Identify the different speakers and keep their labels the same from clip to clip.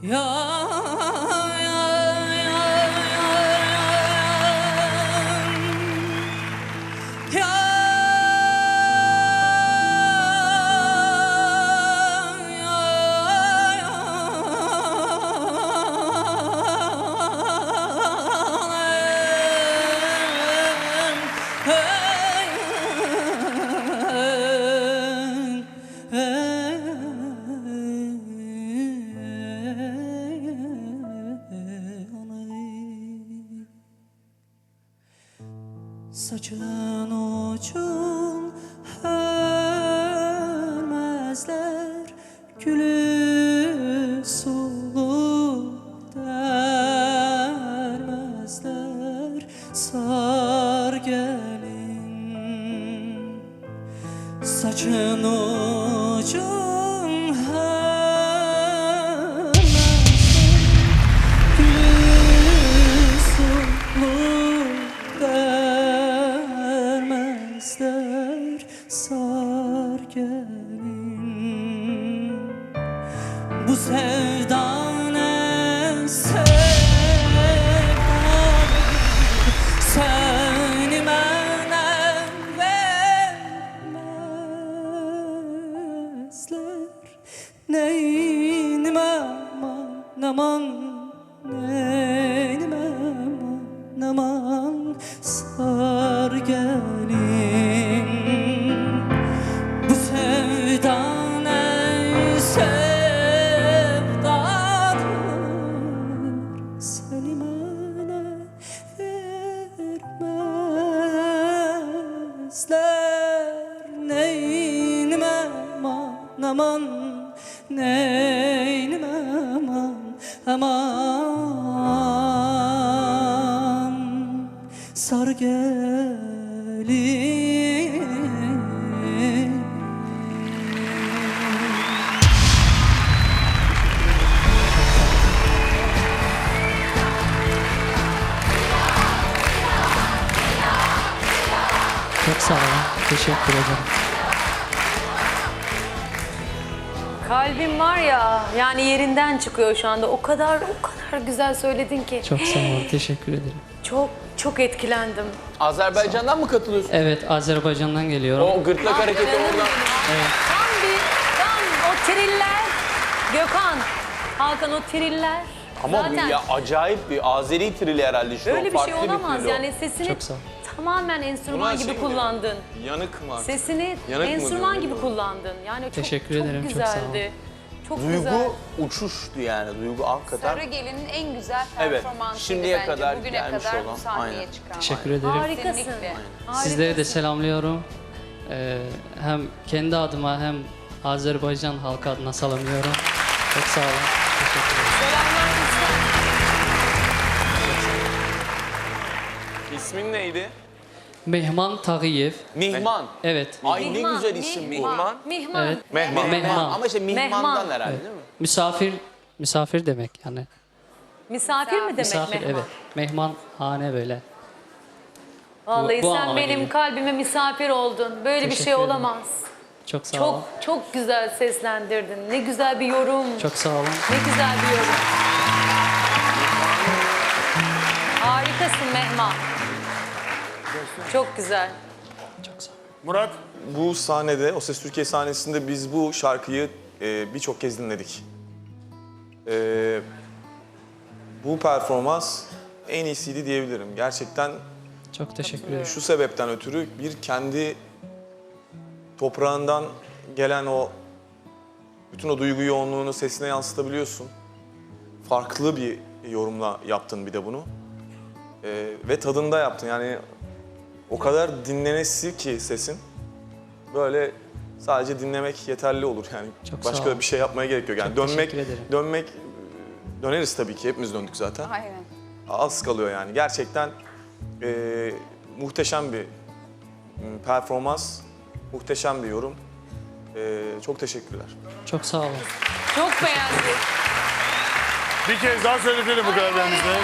Speaker 1: Ya ya Ucun hörmezler Gülü aman aman Sar gelin. Bu sevda ne sevdadır? Seni bana vermezler. Neynim aman aman aman aman gelin
Speaker 2: Çok sağ olun. Teşekkür ederim.
Speaker 3: Kalbim var ya yani yerinden çıkıyor şu anda. O kadar o kadar güzel söyledin ki.
Speaker 2: Çok sağ olun. Teşekkür ederim.
Speaker 3: Çok çok etkilendim.
Speaker 4: Azerbaycan'dan mı katılıyorsun?
Speaker 2: Evet Azerbaycan'dan geliyorum.
Speaker 4: O gırtlak hareketi
Speaker 3: Canım
Speaker 4: oradan.
Speaker 3: benim. Tam bir tam o triller. Gökhan, Hakan o triller.
Speaker 4: Ama
Speaker 3: Zaten
Speaker 4: bu ya acayip bir Azeri trili herhalde işte
Speaker 3: böyle
Speaker 4: o
Speaker 3: bir şey
Speaker 4: farklı
Speaker 3: olamaz.
Speaker 4: o.
Speaker 3: Yani sesini
Speaker 2: Çok sağ ol.
Speaker 3: Tamamen enstrüman
Speaker 4: şey
Speaker 3: gibi
Speaker 4: mi
Speaker 3: kullandın.
Speaker 4: Yanık mı?
Speaker 3: Sesini
Speaker 4: Yanık
Speaker 3: enstrüman gibi
Speaker 4: ne
Speaker 3: kullandın. Yani çok,
Speaker 2: Teşekkür
Speaker 3: çok
Speaker 2: ederim, çok sağ ol.
Speaker 3: güzeldi. Çok güzel.
Speaker 4: Duygu uçuştu yani. Duygu hakikaten.
Speaker 5: Sarı Gelin'in en güzel
Speaker 4: Evet,
Speaker 5: performansıydı
Speaker 4: şimdiye
Speaker 5: bence.
Speaker 4: kadar
Speaker 5: Bugüne
Speaker 4: gelmiş
Speaker 5: kadar
Speaker 4: olan,
Speaker 5: bu sahneye
Speaker 4: aynen.
Speaker 5: çıkan.
Speaker 2: Teşekkür ederim.
Speaker 3: Harikasın.
Speaker 5: Kesinlikle.
Speaker 2: Sizleri de selamlıyorum. Ee, hem kendi adıma hem Azerbaycan halkı adına selamlıyorum. Çok sağ olun. Teşekkür ederim.
Speaker 3: Selamlar.
Speaker 4: İsmin neydi?
Speaker 2: Mehman Tağiyev.
Speaker 4: Mihman.
Speaker 2: Evet.
Speaker 4: Ay ne
Speaker 3: Mihman,
Speaker 4: güzel isim bu.
Speaker 3: Mihman. Mihman.
Speaker 2: Evet.
Speaker 4: Mehman.
Speaker 2: Mehman.
Speaker 4: Ama işte Mihman'dan
Speaker 3: Mehman.
Speaker 4: herhalde
Speaker 2: Evet.
Speaker 4: değil mi?
Speaker 2: Misafir misafir demek yani.
Speaker 3: Misafir mi demek
Speaker 2: Misafir
Speaker 3: Mehman?
Speaker 2: evet. Mehman hane böyle.
Speaker 3: Vallahi
Speaker 2: Bu- bu
Speaker 3: sen
Speaker 2: anlama
Speaker 3: benim
Speaker 2: geliyor.
Speaker 3: kalbime misafir oldun. Böyle bir
Speaker 2: Teşekkür
Speaker 3: şey
Speaker 2: ederim.
Speaker 3: olamaz.
Speaker 2: Çok sağ
Speaker 3: Çok
Speaker 2: olun.
Speaker 3: çok güzel seslendirdin. Ne güzel bir yorum.
Speaker 2: Çok sağ olun.
Speaker 3: Ne güzel bir yorum. Harikasın Mehman. Çok güzel.
Speaker 2: Çok sağ olun.
Speaker 6: Murat. Bu sahnede, O Ses Türkiye sahnesinde biz bu şarkıyı e, birçok kez dinledik. E, bu performans en iyisiydi diyebilirim. Gerçekten
Speaker 2: Çok teşekkür ederim.
Speaker 6: şu sebepten ötürü bir kendi toprağından gelen o bütün o duygu yoğunluğunu sesine yansıtabiliyorsun. Farklı bir yorumla yaptın bir de bunu. E, ve tadında yaptın. Yani o kadar dinlenesi ki sesin. Böyle sadece dinlemek yeterli olur yani.
Speaker 2: Çok sağ
Speaker 6: Başka
Speaker 2: ol.
Speaker 6: bir şey yapmaya gerek yok. Yani
Speaker 2: Çok
Speaker 6: dönmek
Speaker 2: teşekkür ederim.
Speaker 6: dönmek döneriz tabii ki. Hepimiz döndük zaten.
Speaker 5: Aynen.
Speaker 6: Az kalıyor yani. Gerçekten e, muhteşem bir m, performans, muhteşem bir yorum. E, çok teşekkürler.
Speaker 2: Çok sağ olun.
Speaker 3: Çok beğendim.
Speaker 6: Bir kez daha söyletelim bu kalbimizde.
Speaker 1: Ya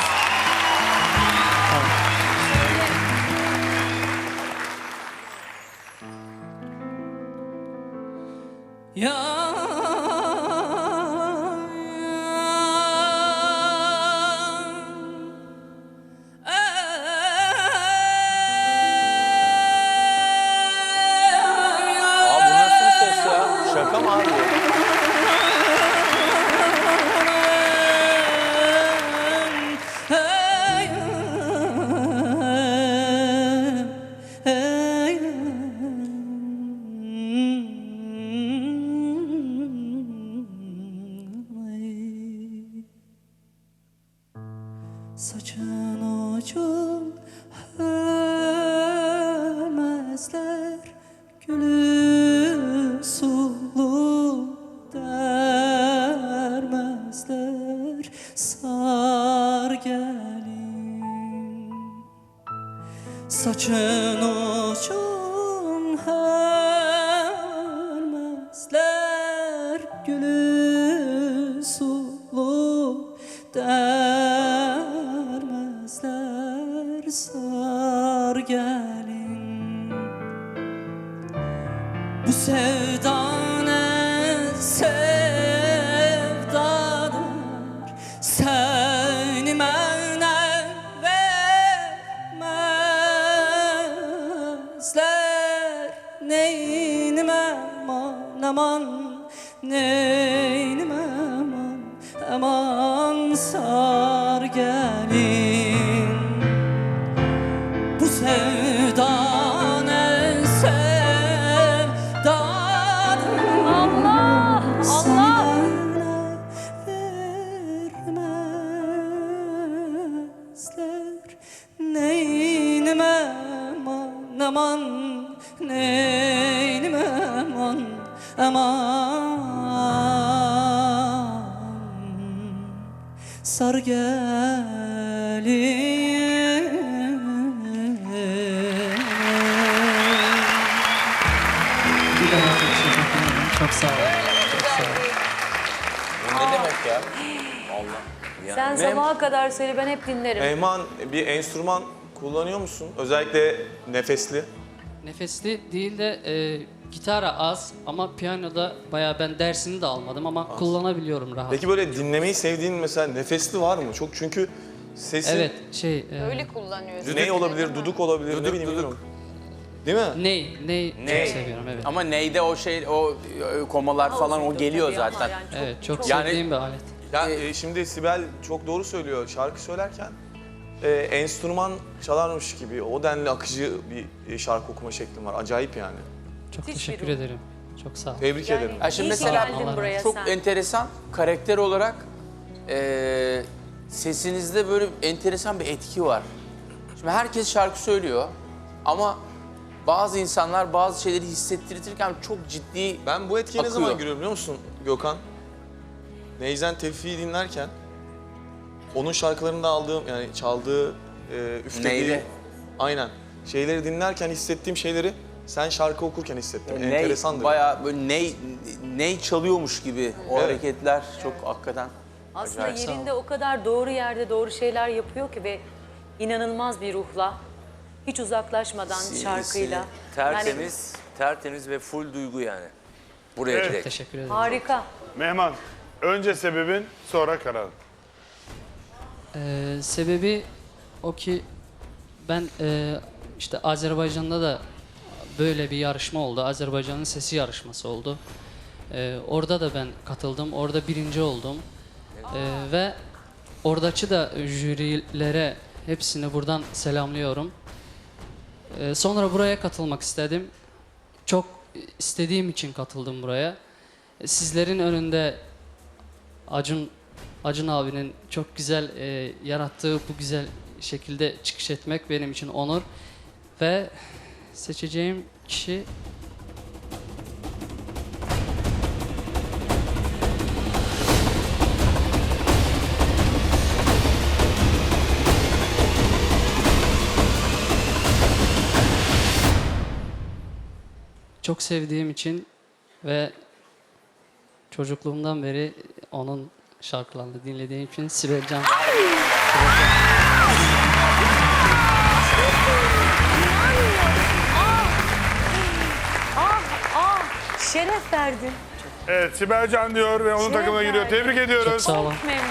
Speaker 1: Saçın ucun hörmezler Gülü sulu dermezler Sar gelin. Bu sevda aman Neynimem aman Sar gelin
Speaker 2: çok sağ olun. Çok sağ olun.
Speaker 4: Ne demek ya? Allah.
Speaker 3: Sen
Speaker 6: Mem-
Speaker 3: sabaha kadar söyle ben hep dinlerim.
Speaker 6: Eyman bir enstrüman kullanıyor musun? Özellikle nefesli.
Speaker 2: Nefesli değil de e, gitara az ama piyanoda bayağı ben dersini de almadım ama kullanabiliyorum rahat.
Speaker 6: Peki böyle dinlemeyi sevdiğin mesela nefesli var mı? Çok çünkü sesi
Speaker 2: Evet şey e,
Speaker 3: Öyle kullanıyorsun.
Speaker 6: ney olabilir, duduk olabilir, ne
Speaker 4: Duduk,
Speaker 6: bileyim
Speaker 4: duduk.
Speaker 6: bilmiyorum. Değil mi?
Speaker 2: ney ney
Speaker 4: Ney.
Speaker 2: çok seviyorum evet.
Speaker 4: Ama neyde o şey, o e, komalar falan o geliyor zaten.
Speaker 3: yani çok-
Speaker 2: Evet çok,
Speaker 4: Yani-
Speaker 2: sevdiğim bir alet.
Speaker 6: Ya e, şimdi Sibel çok doğru söylüyor. Şarkı söylerken e, enstrüman çalarmış gibi o denli akıcı bir e, şarkı okuma şeklim var. Acayip yani.
Speaker 2: Çok
Speaker 3: Müthiş bir
Speaker 2: teşekkür
Speaker 3: ruh.
Speaker 2: ederim. Çok sağ olun.
Speaker 6: Tebrik
Speaker 3: Yani
Speaker 6: ederim.
Speaker 4: Ya şimdi
Speaker 3: iyi ki
Speaker 4: mesela
Speaker 3: geldin
Speaker 2: Allah
Speaker 3: buraya
Speaker 4: Çok
Speaker 3: sen.
Speaker 4: enteresan karakter olarak e, sesinizde böyle enteresan bir etki var. Şimdi herkes şarkı söylüyor ama bazı insanlar bazı şeyleri hissettirirken çok ciddi
Speaker 6: Ben bu etkiye ne zaman giriyorum biliyor musun Gökhan? Neyzen Tevfik'i dinlerken onun şarkılarında aldığım yani çaldığı, e, üflediği...
Speaker 4: Neyde?
Speaker 6: Aynen. Şeyleri dinlerken hissettiğim şeyleri sen şarkı okurken hissettim.
Speaker 4: ney,
Speaker 6: Enteresandır.
Speaker 4: bayağı böyle ney, ney çalıyormuş gibi o
Speaker 6: Evet.
Speaker 4: hareketler çok hakikaten
Speaker 3: Aslında
Speaker 4: acayip.
Speaker 3: yerinde o kadar doğru yerde doğru şeyler yapıyor ki ve inanılmaz bir ruhla hiç uzaklaşmadan şarkıyla.
Speaker 5: Tertemiz, tertemiz ve full duygu yani. Buraya
Speaker 7: Evet.
Speaker 5: direkt.
Speaker 2: Teşekkür ederim.
Speaker 3: Yani harika.
Speaker 7: Mehman, önce sebebin, sonra karar.
Speaker 2: Ee, sebebi o ki ben e, işte Azerbaycan'da da böyle bir yarışma oldu. Azerbaycan'ın sesi yarışması oldu. Ee, orada da ben katıldım. Orada birinci oldum. Ee, ve oradaki da jürilere hepsini buradan selamlıyorum. Ee, sonra buraya katılmak istedim. Çok istediğim için katıldım buraya. Sizlerin önünde Acun Acun abinin çok güzel e, yarattığı bu güzel şekilde çıkış etmek benim için onur ve seçeceğim kişi çok sevdiğim için ve çocukluğumdan beri onun şarkılarını dinlediğim için Sibel Can.
Speaker 3: Şeref verdin.
Speaker 7: Evet, Sibel Can diyor ve onun
Speaker 3: Şeref
Speaker 7: takımına giriyor. Tebrik
Speaker 2: Çok
Speaker 7: ediyoruz.
Speaker 2: sağ olun.
Speaker 3: Memnun.